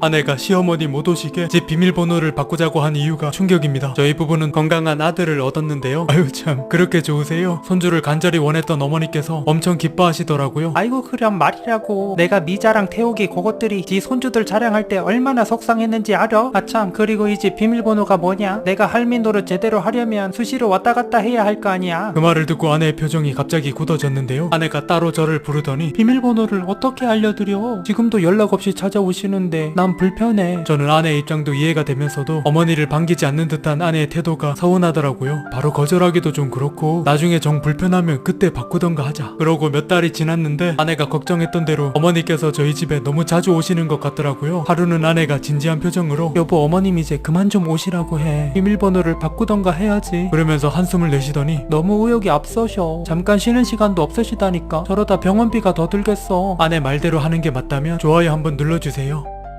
아내가 시어머니 못 오시게 집 비밀번호를 바꾸자고 한 이유가 충격입니다. 저희 부부는 건강한 아들을 얻었는데요. 아유 참 그렇게 좋으세요? 손주를 간절히 원했던 어머니께서 엄청 기뻐하시더라고요. 아이고 그럼 말이라고 내가 미자랑 태욱이 그것들이 지 손주들 자랑할 때 얼마나 속상했는지 알아? 아참 그리고 이 집 비밀번호가 뭐냐? 내가 할미 노릇 제대로 하려면 수시로 왔다 갔다 해야 할 거 아니야 그 말을 듣고 아내의 표정이 갑자기 굳어졌는데요. 아내가 따로 저를 부르더니 비밀번호를 어떻게 알려드려? 지금도 연락 없이 찾아오시는데 난 불편해 저는 아내의 입장도 이해가 되면서도 어머니를 반기지 않는 듯한 아내의 태도가 서운하더라고요. 바로 거절하기도 좀 그렇고 나중에 정 불편하면 그때 바꾸던가 하자. 그러고 몇 달이 지났는데 아내가 걱정했던 대로 어머니께서 저희 집에 너무 자주 오시는 것 같더라고요. 하루는 아내가 진지한 표정으로 여보 어머님 이제 그만 좀 오시라고 해 비밀번호를 바꾸던가 해야지 그러면서 한숨을 내쉬더니 너무 의욕이 앞서셔 잠깐 쉬는 시간도 없으시다니까 저러다 병원비가 더 들겠어 아내 말대로 하는 게 맞다면 좋아요 한번 눌러주세요.